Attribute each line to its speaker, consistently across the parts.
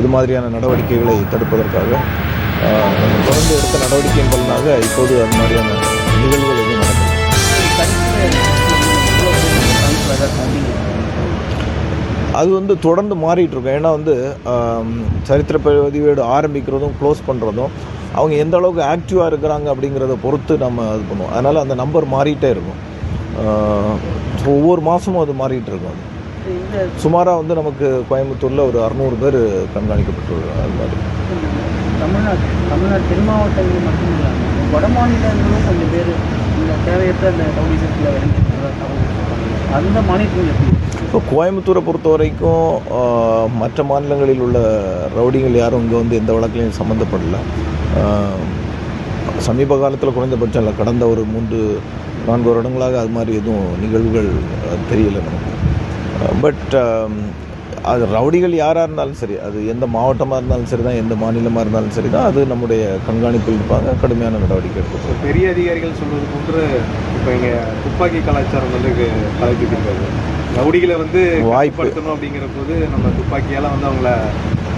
Speaker 1: இது மாதிரியான நடவடிக்கைகளை தடுப்பதற்காக தொடர்ந்து எடுத்த நடவடிக்கையின் பலனாக இப்போது அது மாதிரியான நிகழ்வுகள் எதுவும் அது வந்து தொடர்ந்து மாறிட்டு இருக்கும் ஏன்னா வந்து சரித்திர பதிவேடு ஆரம்பிக்கிறதும் க்ளோஸ் பண்ணுறதும் அவங்க எந்த அளவுக்கு ஆக்டிவாக இருக்கிறாங்க அப்படிங்கிறத பொறுத்து நம்ம இது பண்ணுவோம். அதனால் அந்த நம்பர் மாறிட்டே இருக்கும். ஒவ்வொரு மாதமும் அது மாறிட்டு இருக்கும். அது சுமாராக வந்து நமக்கு கோயம்புத்தூரில் ஒரு அறநூறு பேர் கண்காணிக்கப்பட்டுள்ளது அது மாதிரி.
Speaker 2: தமிழ்நாடு தமிழ்நாடு தென் மாவட்டங்கள் மட்டும் இல்லாமல் வட மாநிலங்களும் கொஞ்சம் பேர் இந்த தேவையற்ற அந்த சொல்றாங்க. அந்த மாநிலத்தில் எப்படி
Speaker 1: இப்போ கோயம்புத்தூரை பொறுத்த வரைக்கும் மற்ற மாநிலங்களில் உள்ள ரவுடிகள் யாரும் இங்கே வந்து எந்த வழக்கிலையும் சம்மந்தப்படல. சமீப காலத்தில் குறைந்தபட்சம் இல்லை கடந்த ஒரு மூன்று நான்கு வருடங்களாக அது மாதிரி எதுவும் நிகழ்வுகள் தெரியல நமக்கு. பட் அது ரவுடிகள் யாராக இருந்தாலும் சரி அது எந்த மாவட்டமாக இருந்தாலும் சரி தான் எந்த மாநிலமாக இருந்தாலும் சரி தான் அது நம்முடைய கண்காணிப்பில் இருப்பாங்க கடுமையான நடவடிக்கை
Speaker 3: இப்போ பெரிய அதிகாரிகள் சொல்வது போன்று இப்போ இங்கே துப்பாக்கி கலாச்சாரம் வந்து கலைப்பிருக்காரு ரவுடிகளை வந்து
Speaker 1: வாய்ப்பு.
Speaker 3: கட்டுப்படுத்தணும் அப்படிங்கிற போது நம்ம துப்பாக்கியால் வந்து அவங்கள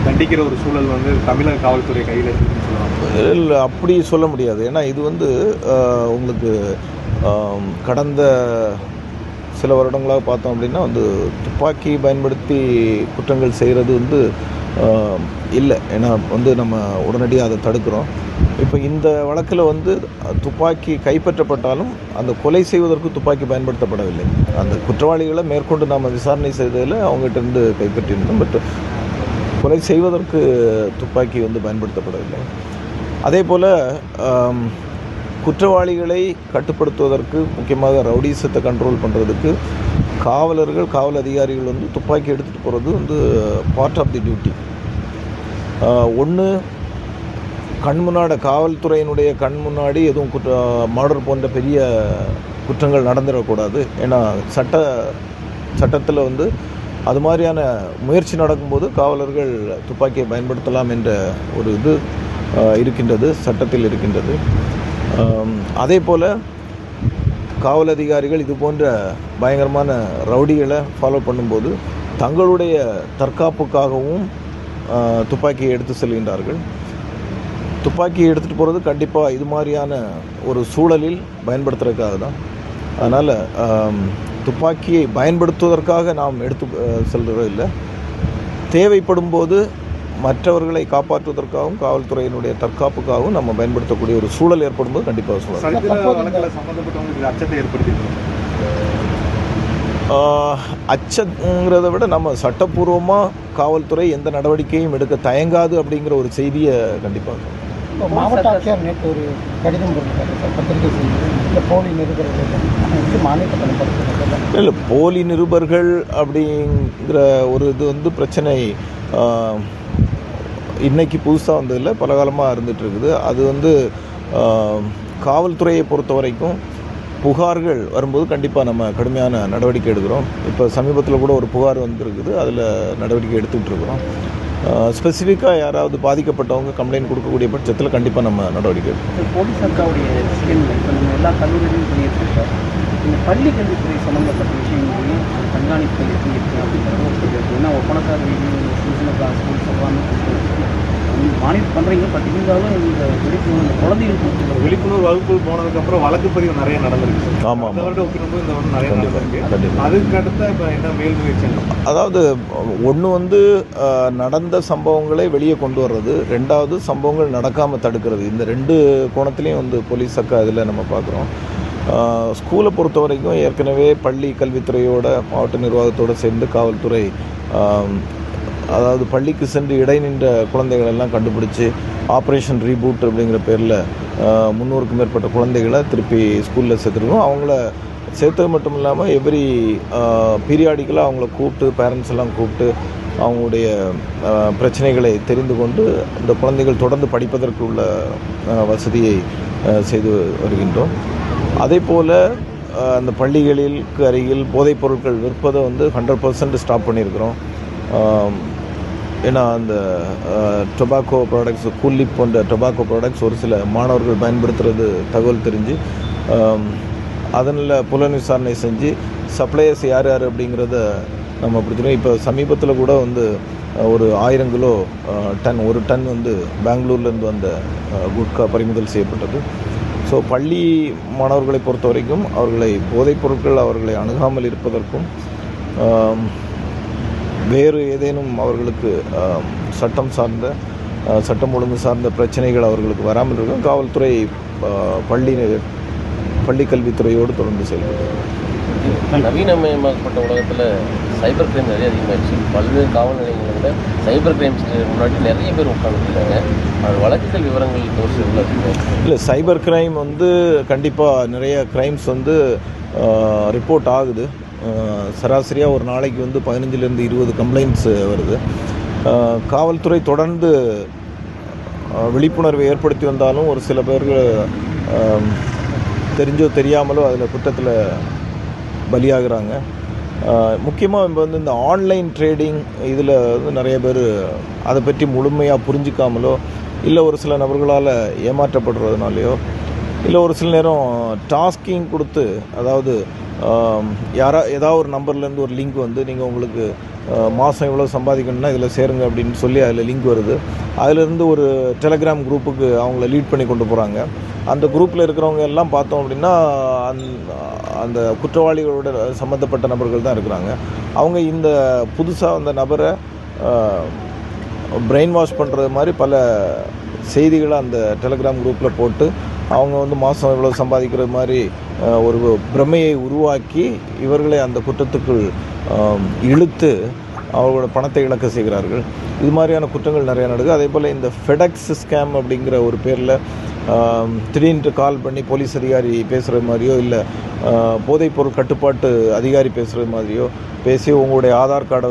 Speaker 3: தண்டிக்கிற ஒரு சூழல் வந்து தமிழக காவல்துறை கையில் இருக்குன்னு சொல்லுவாங்க
Speaker 1: இல்லை அப்படி சொல்ல முடியாது. ஏன்னா இது வந்து உங்களுக்கு கடந்த சில வருடங்களாக பார்த்தோம் அப்படின்னா வந்து துப்பாக்கி பயன்படுத்தி குற்றங்கள் செய்கிறது வந்து இல்லை. ஏன்னா வந்து நம்ம உடனடியாக அதை தடுக்கிறோம். இப்போ இந்த வழக்கில் வந்து துப்பாக்கி கைப்பற்றப்பட்டாலும் அந்த கொலை செய்வதற்கு துப்பாக்கி பயன்படுத்தப்படவில்லை. அந்த குற்றவாளிகளை மேற்கொண்டு நாம் விசாரணை செய்ததில் அவங்ககிட்டருந்து கைப்பற்றியிருந்தோம். பட் கொலை செய்வதற்கு துப்பாக்கி வந்து பயன்படுத்தப்படவில்லை. அதே போல் குற்றவாளிகளை கட்டுப்படுத்துவதற்கு முக்கியமாக ரவுடிசத்தை கண்ட்ரோல் பண்ணுறதுக்கு காவலர்கள் காவல் அதிகாரிகள் வந்து துப்பாக்கி எடுத்துகிட்டு போகிறது வந்து பார்ட் ஆஃப் தி டியூட்டி ஒன்று கண் முன்னாடி காவல்துறையினுடைய கண் முன்னாடி எதுவும் குற்ற மர்டர் போன்ற பெரிய குற்றங்கள் நடந்துடக்கூடாது. ஏன்னா சட்ட சட்டத்தில் வந்து அது மாதிரியான முயற்சி நடக்கும்போது காவலர்கள் துப்பாக்கியை பயன்படுத்தலாம் என்ற ஒரு இது இருக்கின்றது சட்டத்தில் இருக்கின்றது. அதே போல் காவல் அதிகாரிகள் இது போன்ற பயங்கரமான ரவுடிகளை ஃபாலோ பண்ணும்போது தங்களுடைய தற்காப்புக்காகவும் துப்பாக்கியை எடுத்து செல்கின்றார்கள். துப்பாக்கியை எடுத்துகிட்டு போகிறது கண்டிப்பாக இது மாதிரியான ஒரு சூழலில் பயன்படுத்துறதுக்காக தான். அதனால் துப்பாக்கியை பயன்படுத்துவதற்காக நாம் எடுத்து செல்கிறது இல்லை தேவைப்படும் போது மற்றவர்களை காப்பாற்றுவதற்காகவும் காவல்துறையினுடைய தற்காப்புக்காகவும் நம்ம பயன்படுத்தக்கூடிய ஒரு சூழல் ஏற்படும் போது கண்டிப்பாக ஆஹ், அச்சங்கிறத விட நம்ம சட்டப்பூர்வமாக காவல்துறை எந்த நடவடிக்கையும் எடுக்க தயங்காது அப்படிங்கிற ஒரு செய்தியை கண்டிப்பாக
Speaker 4: மாவட்ட ஆட்சியர் நேற்று ஒரு கடிதம் பத்திரிகை செய்தி இந்த போலி நிருபர்கள் பயன்படுத்துறது
Speaker 1: இல்லை போலி நிருபர்கள் அப்படிங்கிற ஒரு இது வந்து பிரச்சனை இன்றைக்கி புதுசாக வந்ததில்லை பல காலமாக இருக்குது. அது வந்து காவல்துறையை பொறுத்த வரைக்கும் புகார்கள் வரும்போது கண்டிப்பாக நம்ம கடுமையான நடவடிக்கை எடுக்கிறோம். இப்போ சமீபத்தில் கூட ஒரு புகார் வந்திருக்குது. அதில் நடவடிக்கை எடுத்துக்கிட்டு இருக்கிறோம். ஸ்பெசிஃபிக்காக யாராவது பாதிக்கப்பட்டவங்க கம்ப்ளைண்ட் கொடுக்கக்கூடிய பட்சத்தில் கண்டிப்பாக நம்ம நடவடிக்கை எடுக்கிறோம்
Speaker 2: போலீஸ் சர்க்காருடைய இப்போ நம்ம எல்லா கல்லூரிகளையும் பண்ணியிருக்கோம் இந்த பள்ளி கல்வித்துறை சம்மந்தப்பட்ட விஷயங்களையும் கண்காணிப்பு எப்படி இருக்குது அப்படிங்கிறது ஒரு வீடு கிளாஸ் ஸ்கூல்ஸ் எல்லாமே மானிட் பண்ணுறீங்க பட் இருந்தாலும் இந்த விழிப்புணர்வு இந்த குழந்தைகளுக்கு
Speaker 3: விழிப்புணர்வு வகுப்புகள் போனதுக்கப்புறம் வழக்கு பதிவு நிறைய நடந்திருக்கு.
Speaker 1: ஆமாம்
Speaker 3: வருடம் ஒப்பிடும்போது இந்த வருடம் நிறைய நடந்திருக்கு. அதுக்கு அடுத்த இப்போ என்ன மேல் முயற்சி?
Speaker 1: அதாவது ஒன்று வந்து நடந்த சம்பவங்களை வெளியே கொண்டு வர்றது ரெண்டாவது சம்பவங்கள் நடக்காமல் தடுக்கிறது. இந்த ரெண்டு கோணத்துலேயும் வந்து போலீஸ் அக்கா இதில் நம்ம பார்க்குறோம் ஸ்கூலை பொறுத்த வரைக்கும் ஏற்கனவே பள்ளி கல்வித்துறையோட மாவட்ட நிர்வாகத்தோடு சேர்ந்து காவல்துறை அதாவது பள்ளிக்கு சென்று இடைநின்ற குழந்தைகள் எல்லாம் கண்டுபிடிச்சி ஆப்ரேஷன் ரீபூட் அப்படிங்கிற பேரில் முந்நூறுக்கும் மேற்பட்ட குழந்தைகளை திருப்பி ஸ்கூலில் சேர்த்துருக்கோம் அவங்கள சேர்த்தது மட்டும் இல்லாமல் எவ்ரி பீரியாடிக்கலாக அவங்கள கூப்பிட்டு பேரண்ட்ஸ் எல்லாம் கூப்பிட்டு அவங்களுடைய பிரச்சனைகளை தெரிந்து கொண்டு இந்த குழந்தைகள் தொடர்ந்து படிப்பதற்கு உள்ள வசதியை செய்து வருகின்றோம். அதே போல் அந்த பள்ளிகளிற்கு அருகில் போதைப் பொருட்கள் விற்பதை வந்து ஹண்ட்ரட் பர்சன்ட் ஸ்டாப் பண்ணியிருக்கிறோம். ஏன்னா அந்த டொபாக்கோ ப்ராடக்ட்ஸ் கூலிப் போன்ற டொபாக்கோ ப்ராடக்ட்ஸ் ஒரு சில மாணவர்கள் பயன்படுத்துறது தகவல் தெரிஞ்சு அதனில் புலன் விசாரணை செஞ்சு சப்ளையர்ஸ் யார் யார் அப்படிங்கிறத நம்ம பிடிச்சிருக்கோம் இப்போ சமீபத்தில் கூட வந்து ஒரு ஆயிரம் கிலோ டன் ஒரு டன் வந்து பெங்களூர்லேருந்து வந்த குட்கா பறிமுதல் செய்யப்பட்டது. ஸோ பள்ளி மாணவர்களை பொறுத்த வரைக்கும் அவர்களை போதைப் பொருட்கள் அவர்களை அணுகாமல் இருப்பதற்கும் வேறு ஏதேனும் அவர்களுக்கு சட்டம் சார்ந்த சட்டம் ஒழுங்கு சார்ந்த பிரச்சனைகள் அவர்களுக்கு வராமல் இருக்கும் காவல்துறை பள்ளி பள்ளி கல்வித்துறையோடு தொடர்ந்து செயல்பட்டு
Speaker 5: நவீனமயமாக்கப்பட்ட உலகத்தில் சைபர் கிரைம் நிறைய அதிகமாகிடுச்சு பல்வேறு காவல் நிலையங்களை விட சைபர் கிரைம்ஸ் முன்னாடி நிறைய பேர் உட்காந்துருக்காங்க அது வழக்குகள் விவரங்கள்
Speaker 1: இல்லை சைபர் கிரைம் வந்து கண்டிப்பாக நிறைய கிரைம்ஸ் வந்து ரிப்போர்ட் ஆகுது. சராசரியாக ஒரு நாளைக்கு வந்து பதினஞ்சுலேருந்து இருபது கம்ப்ளைண்ட்ஸ் வருது. காவல்துறை தொடர்ந்து விழிப்புணர்வை ஏற்படுத்தி வந்தாலும் ஒரு சில பேர்கள் தெரிஞ்சோ தெரியாமலோ அதில் குற்றத்தில் பலியாகிறாங்க. முக்கியமாக இப்போ வந்து இந்த ஆன்லைன் ட்ரேடிங் இதில் வந்து நிறைய பேர் அதை பற்றி முழுமையாக புரிஞ்சிக்காமலோ இல்லை ஒரு சில நபர்களால் ஏமாற்றப்படுறதுனாலையோ இல்லை ஒரு சில நேரம் டாஸ்கிங் கொடுத்து அதாவது யாரா ஏதாவது ஒரு நம்பர்லேருந்து ஒரு லிங்க் வந்து நீங்கள் உங்களுக்கு மாதம் இவ்வளோ சம்பாதிக்கணும்னா இதில் சேருங்க அப்படின்னு சொல்லி அதில் லிங்க் வருது. அதிலிருந்து ஒரு டெலகிராம் குரூப்புக்கு அவங்கள லீட் பண்ணி கொண்டு போகிறாங்க அந்த குரூப்பில் இருக்கிறவங்க எல்லாம் பார்த்தோம் அப்படின்னா அந் அந்த குற்றவாளிகளோட சம்மந்தப்பட்ட நபர்கள் தான் இருக்கிறாங்க. அவங்க இந்த புதுசாக அந்த நபரை பிரெயின் வாஷ் பண்ணுறது மாதிரி பல செய்திகளை அந்த டெலகிராம் குரூப்பில் போட்டு அவங்க வந்து மாதம் இவ்வளோ சம்பாதிக்கிற மாதிரி ஒரு பிரமையை உருவாக்கி இவர்களை அந்த குற்றத்துக்குள் இழுத்து அவர்களோட பணத்தை இழக்க செய்கிறார்கள். இது மாதிரியான குற்றங்கள் நிறையா நடக்குது. அதே போல் இந்த ஃபெடெக்ஸ் ஸ்கேம் அப்படிங்கிற ஒரு பேரில் திடீர்னு கால் பண்ணி போலீஸ் அதிகாரி பேசுகிற மாதிரியோ இல்லை போதைப்பொருள் கட்டுப்பாட்டு அதிகாரி பேசுகிற மாதிரியோ பேசி உங்களுடைய ஆதார் கார்டை